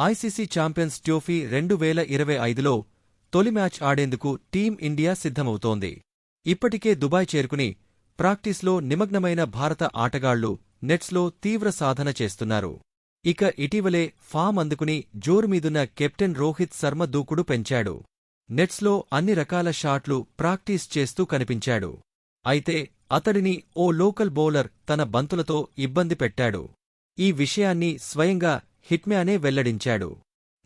ICC champions trophy రెండు వేల ఇరవై ఐదులో తొలి మ్యాచ్ ఆడేందుకు టీం ఇండియా సిద్ధమవుతోంది. ఇప్పటికే దుబాయ్ చేరుకుని ప్రాక్టీస్లో నిమగ్నమైన భారత ఆటగాళ్ళు నెట్స్లో తీవ్ర సాధన చేస్తున్నారు. ఇక ఇటీవలే ఫామ్ అందుకుని జోరుమీదున్న కెప్టెన్ రోహిత్ శర్మ దూకుడు పెంచాడు. నెట్స్లో అన్ని రకాల షాట్లు ప్రాక్టీస్ చేస్తూ కనిపించాడు. అయితే అతడిని ఓ లోకల్ బౌలర్ తన బంతులతో ఇబ్బంది పెట్టాడు. ఈ విషయాన్ని స్వయంగా హిట్మ్యానే వెల్లడించాడు.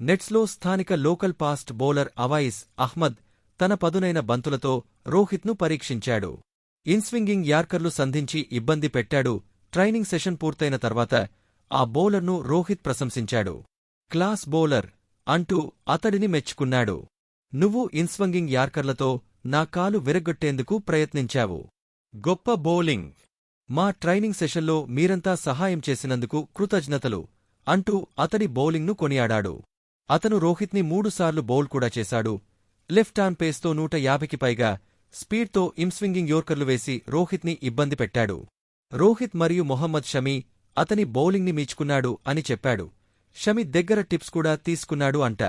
నెట్స్లో స్థానిక local fast bowler Awais Ahmed తన పదునైన బంతులతో రోహిత్ను పరీక్షించాడు. ఇన్స్వింగింగ్ యార్కర్లు సంధించి ఇబ్బంది పెట్టాడు. ట్రైనింగ్ సెషన్ పూర్తయిన తర్వాత ఆ బౌలర్ను రోహిత్ ప్రశంసించాడు. క్లాస్ బౌలర్ అంటూ అతడిని మెచ్చుకున్నాడు. నువ్వు ఇన్స్వంగింగ్ యార్కర్లతో నా కాలు విరగొట్టేందుకు ప్రయత్నించావు. గొప్ప బౌలింగ్. మా ట్రైనింగ్ సెషన్లో మీరంతా సహాయం చేసినందుకు కృతజ్ఞతలు. అంటూ అతడి బౌలింగ్ను కొనియాడాడు. అతను రోహిత్ని మూడుసార్లు బౌల్ కూడా చేశాడు. లెఫ్ట్ ఆన్ పేస్తో నూట యాభైకి పైగా స్పీడ్తో ఇమ్స్వింగింగ్ యోర్కర్లు వేసి రోహిత్ని ఇబ్బంది పెట్టాడు. రోహిత్ మరియు మొహమ్మద్ షమీ అతని బౌలింగ్ని మీచుకున్నాడు అని చెప్పాడు. షమి దగ్గర టిప్స్ కూడా తీసుకున్నాడు అంట.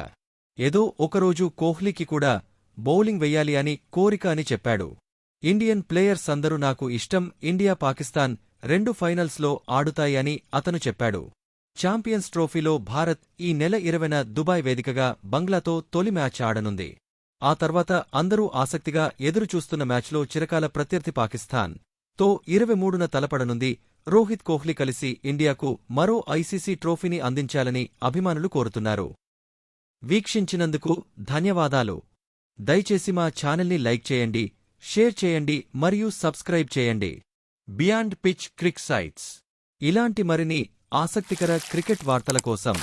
ఏదో ఒకరోజు కోహ్లీకి కూడా బౌలింగ్ వెయ్యాలి అని కోరిక అని చెప్పాడు. ఇండియన్ ప్లేయర్స్ అందరూ నాకు ఇష్టం ఇండియా పాకిస్తాన్ రెండు ఫైనల్స్లో ఆడుతాయి అని అతను చెప్పాడు. ఛాంపియన్స్ ట్రోఫీలో భారత్ ఈ నెల ఇరవైన దుబాయ్ వేదికగా బంగ్లాతో తొలి మ్యాచ్ ఆడనుంది. ఆ తర్వాత అందరూ ఆసక్తిగా ఎదురుచూస్తున్న మ్యాచ్లో చిరకాల ప్రత్యర్థి పాకిస్తాన్. తో ఇరవై మూడున తలపడనుంది. రోహిత్ కోహ్లీ కలిసి ఇండియాకు మరో ఐసీసీ ట్రోఫీని అందించాలని అభిమానులు కోరుతున్నారు. వీక్షించినందుకు ధన్యవాదాలు. దయచేసి మా ఛానల్ని లైక్ చేయండి షేర్ చేయండి మరియు సబ్స్క్రైబ్ చేయండి. Beyond pitch cric sights. ఇలాంటి మరిన్ని ఆసక్తికర క్రికెట్ వార్తల కోసం